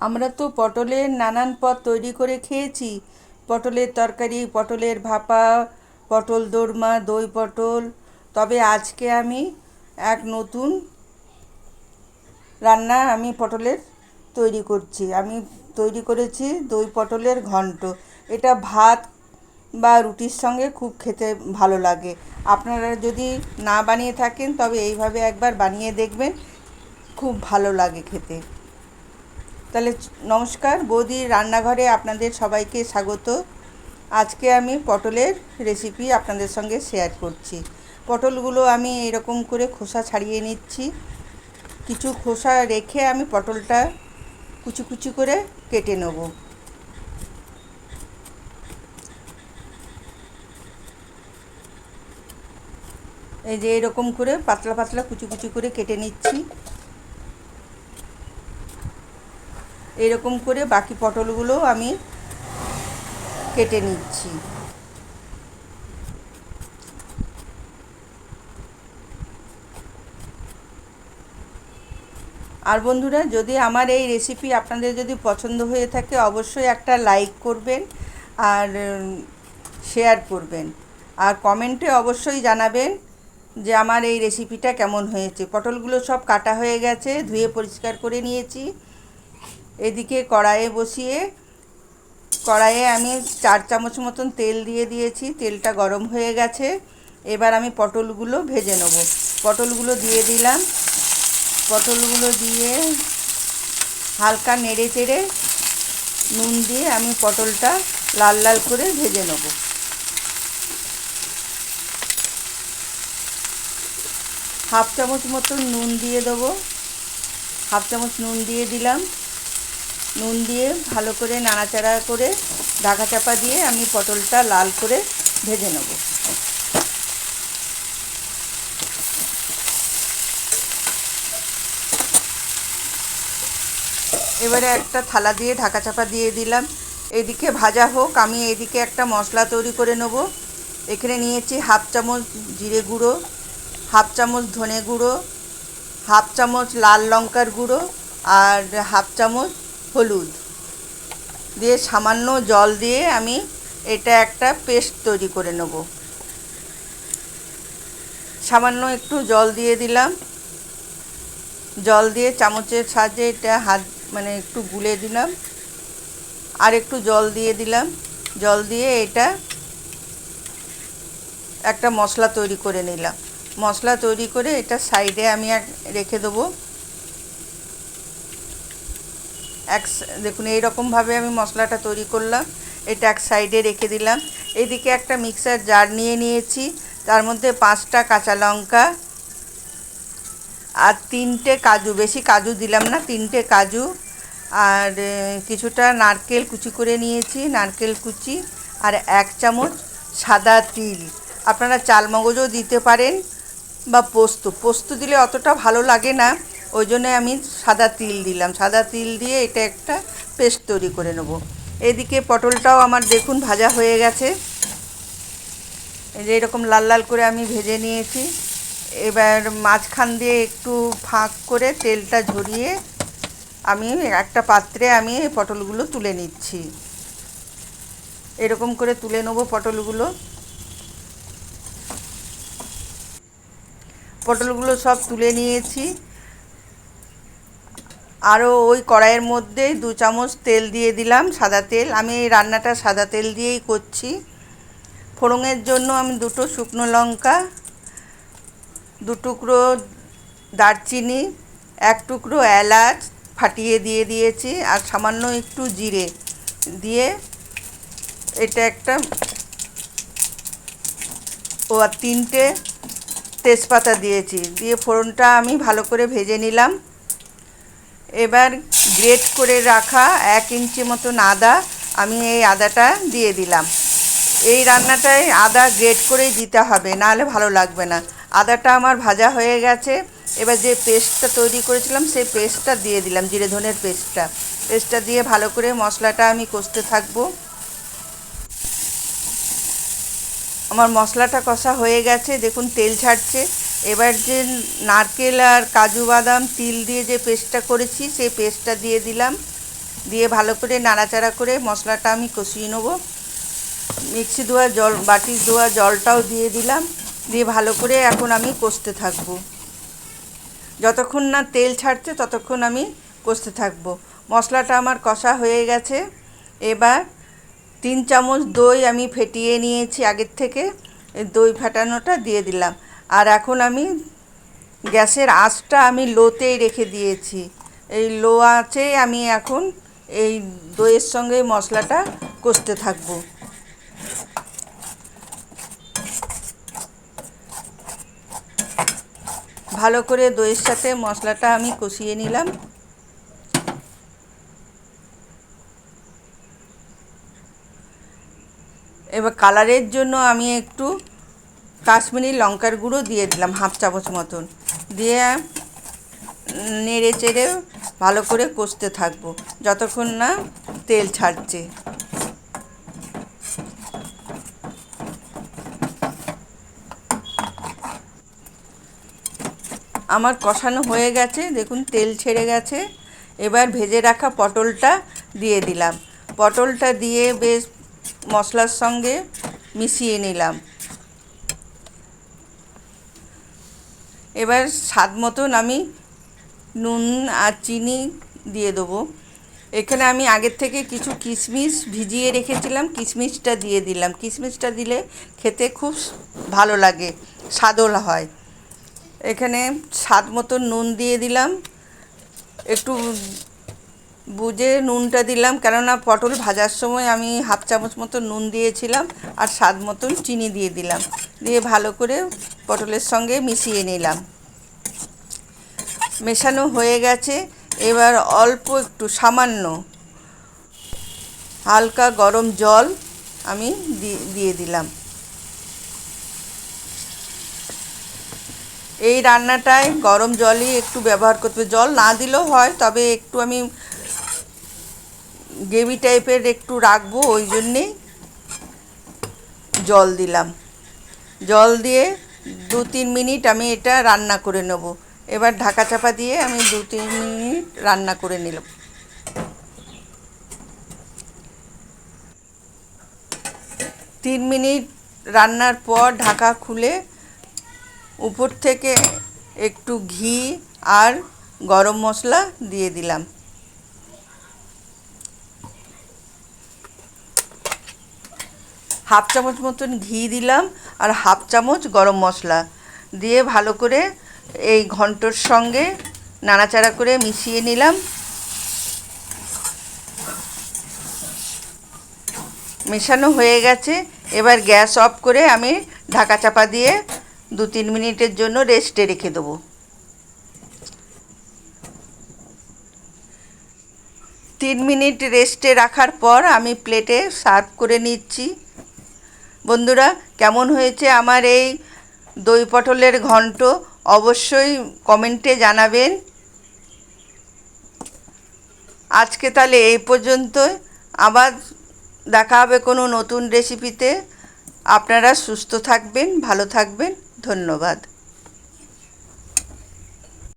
আমরা তো পটলের নানান পদ তৈরি করে খেয়েছি। পটলের তরকারি, পটলের ভাপা, পটল দোরমা, দই পটল। তবে আজকে আমি এক নতুন রান্না আমি পটলের তৈরি করছি। আমি তৈরি করেছি দই পটলের ঘন্ট। এটা ভাত বা রুটির সঙ্গে খুব খেতে ভালো লাগে। আপনারা যদি না বানিয়ে থাকেন, তবে এইভাবে একবার বানিয়ে দেখবেন, খুব ভালো লাগে খেতে। তাহলে নমস্কার বৌদির রান্নাঘরে আপনাদের সবাইকে স্বাগত। আজকে আমি পটলের রেসিপি আপনাদের সঙ্গে শেয়ার করছি। পটলগুলো আমি এরকম করে খোসা ছাড়িয়ে নিচ্ছি। কিছু খোসা রেখে আমি পটলটা কুচি কুচি করে কেটে নেব। এই যে এরকম করে পাতলা পাতলা কুচি কুচি করে কেটে নিচ্ছি। এরকম করে বাকি পটলগুলো আমি কেটে নিচ্ছি। আর বন্ধুরা, যদি আমার এই রেসিপি আপনাদের যদি পছন্দ হয়ে থাকে, অবশ্যই একটা লাইক করবেন আর শেয়ার করবেন। আর কমেন্টে অবশ্যই জানাবেন যে আমার এই রেসিপিটা কেমন হয়েছে। পটলগুলো সব কাটা হয়ে গেছে, ধুয়ে পরিষ্কার করে নিয়েছি। এদিকে কড়াইয়ে বসিয়ে, কড়াইয়ে আমি চার চামচ মতন তেল দিয়ে দিয়েছি, তেলটা গরম হয়ে গেছে। এবার আমি পটলগুলো ভেজে নেব। পটলগুলো দিয়ে দিলাম। পটলগুলো দিয়ে হালকা নেড়ে চেড়ে নুন দিয়ে আমি পটলটা লাল লাল করে ভেজে নেব। হাফ চামচ মতন নুন দিয়ে দেবো। হাফ চামচ নুন দিয়ে দিলাম। নুন দিয়ে ভালো করে নাড়াচাড়া করে ঢাকা চাপা দিয়ে আমি পটলটা লাল করে ভেজে নেব। এবারে একটা থালা দিয়ে ঢাকা চাপা দিয়ে দিলাম। এদিকে ভাজা হোক, আমি এদিকে একটা মশলা তৈরি করে নেব। এখানে নিয়েছি হাফ চামচ জিরে গুঁড়ো, হাফ চামচ ধনে গুঁড়ো, হাফ চামচ লাল লঙ্কার গুঁড়ো, আর হাফ চামচ হলুদ। দিয়ে সামান্য জল দিয়ে আমি এটা একটা পেস্ট তৈরি করে নেব। সামান্য একটু জল দিয়ে দিলাম। জল দিয়ে চামচের সাহায্যে এটা হাত মানে একটু গুলে দিলাম। আর একটু জল দিয়ে দিলাম। জল দিয়ে এটা একটা মশলা তৈরি করে নিলাম। মশলা তৈরি করে এটা সাইডে আমি রেখে দেবো। এক দেখুন, এইরকমভাবে আমি মশলাটা তৈরি করলাম। এটা এক সাইডে রেখে দিলাম। এদিকে একটা মিক্সার জার নিয়ে নিয়েছি। তার মধ্যে পাঁচটা কাঁচা লঙ্কা আর তিনটে কাজু, বেশি কাজু দিলাম না, তিনটে কাজু আর কিছুটা নারকেল কুচি করে নিয়েছি, নারকেল কুচি আর এক চামচ সাদা তিল। আপনারা চাল মগজও দিতে পারেন বা পোস্ত। পোস্ত দিলে অতটা ভালো লাগে না। ওই জন্য আমি সাদা তিল দিলাম। সাদা তিল দিয়ে এটা একটা পেস্ট তৈরি করে নেব। এদিকে পটলটাও আমার দেখুন ভাজা হয়ে গেছে। এই যে এরকম লাল লাল করে আমি ভেজে নিয়েছি। এবার মাঝখান দিয়ে একটু ফাঁক করে তেলটা ঝরিয়ে আমি একটা পাত্রে আমি এই পটলগুলো তুলে নিচ্ছি। এরকম করে তুলে নেব পটলগুলো। পটলগুলো সব তুলে নিয়েছি। আরও ওই কড়াইয়ের মধ্যে দু চামচ তেল দিয়ে দিলাম, সাদা তেল। আমি এই রান্নাটা সাদা তেল দিয়েই করছি। ফোড়নের জন্য আমি দুটো শুকনো লঙ্কা, দু টুকরো দারচিনি, এক টুকরো এলাচ ফাটিয়ে দিয়ে দিয়েছি, আর সামান্য একটু জিরে দিয়ে এটা একটা ও আর তিনটে তেজপাতা দিয়েছি। দিয়ে ফোড়নটা আমি ভালো করে ভেজে নিলাম। এবার গ্রেট করে রাখা এক ইঞ্চি মতন আদা আমি এই আদাটা দিয়ে দিলাম। এই রান্নাটায় আদা গ্রেট করেই দিতে হবে, নাহলে ভালো লাগবে না। আদাটা আমার ভাজা হয়ে গেছে। এবার যে পেস্টটা তৈরি করেছিলাম, সেই পেস্টটা দিয়ে দিলাম, জিরে ধনের পেস্টটা। পেস্টটা দিয়ে ভালো করে মশলাটা আমি কষতে থাকব। আমার মশলাটা কষা হয়ে গেছে, দেখুন তেল ছাড়ছে। এবার যে নারকেল আর কাজু বাদাম তিল দিয়ে যে পেস্টটা করেছি, সেই পেস্টটা দিয়ে দিলাম। দিয়ে ভালো করে নাড়াচাড়া করে মশলাটা আমি কষিয়ে নেব। মিক্সি ধোয়া জল, বাটি ধোয়া জলটাও দিয়ে দিলাম। দিয়ে ভালো করে এখন আমি কষতে থাকব। যতক্ষণ না তেল ছাড়ছে, ততক্ষণ আমি কষতে থাকব। মশলাটা আমার কষা হয়ে গেছে। এবার তিন চামচ দই আমি ফেটিয়ে নিয়েছি আগের থেকে। দই ফাটানোটা দিয়ে দিলাম। আর এখন আমি গ্যাসের আঁচটা আমি লোতেই রেখে দিয়েছি। এই লো আঁচে আমি এখন এই দইয়ের সঙ্গে মশলাটা কষতে থাকব। ভালো করে দইয়ের সাথে মশলাটা আমি কষিয়ে নিলাম। এবার কালারের জন্য আমি একটু কাশ্মীরি লঙ্কার গুঁড়ো দিয়ে দিলাম হাফ চামচ মতন। দিয়ে নেড়ে চেড়ে ভালো করে কষতে থাকব, যতক্ষণ না তেল ছাড়ছে। আমার কষানো হয়ে গেছে, দেখুন তেল ছেড়ে গেছে। এবার ভেজে রাখা পটলটা দিয়ে দিলাম। পটলটা দিয়ে বেশ মশলার সঙ্গে মিশিয়ে নিলাম। এবার স্বাদ মতন আমি নুন আর চিনি দিয়ে দেবো। এখানে আমি আগের থেকে কিছু কিশমিশ ভিজিয়ে রেখেছিলাম, কিশমিশটা দিয়ে দিলাম। কিশমিশটা দিলে খেতে খুব ভালো লাগে স্বাদল হয়। এখানে স্বাদ মতো নুন দিয়ে দিলাম, একটু বুঝে নুনটা দিলাম, কেননা পটল ভাজার সময় আমি হাফ চামচ মতো নুন দিয়েছিলাম আর স্বাদ মতন চিনি দিয়ে দিলাম। দিয়ে ভালো করে পটলের সঙ্গে মিশিয়ে নিলাম। মেশানো হয়ে গেছে, এবার অল্প একটু সামান্য হালকা গরম জল আমি দিয়ে দিলাম। এই রান্নাটায় গরম জলই একটু ব্যবহার করতে জল না দিলেও হয়, তবে একটু আমি গ্রেভি টাইপের একটু রাখব, ওই জন্যেই জল দিলাম। জল দিয়ে দু তিন মিনিট আমি এটা রান্না করে নেব। এবার ঢাকা চাপা দিয়ে আমি দু তিন মিনিট রান্না করে নিলাম। তিন মিনিট রান্নার পর ঢাকা খুলে উপর থেকে একটু ঘি আর গরম মশলা দিয়ে দিলাম। হাফ চামচ মতন ঘি দিলাম আর হাফ চামচ গরম মশলা দিয়ে ভালো করে এই ঘন্টর সঙ্গে নাড়াচাড়া করে মিশিয়ে নিলাম। মেশানো হয়ে গেছে। এবার গ্যাস অফ করে আমি ঢাকা চাপা দিয়ে দু তিন মিনিটের জন্য রেস্টে রেখে দেবো। তিন মিনিট রেস্টে রাখার পর আমি প্লেটে সার্ভ করে নিচ্ছি। বন্ধুরা, কেমন হয়েছে আমার এই দই পটলের ঘন্ট? অবশ্যই কমেন্টে জানাবেন। আজকে তাহলে এই পর্যন্তই। আবার দেখা হবে কোনো নতুন রেসিপিতে। আপনারা সুস্থ থাকবেন, ভালো থাকবেন। ধন্যবাদ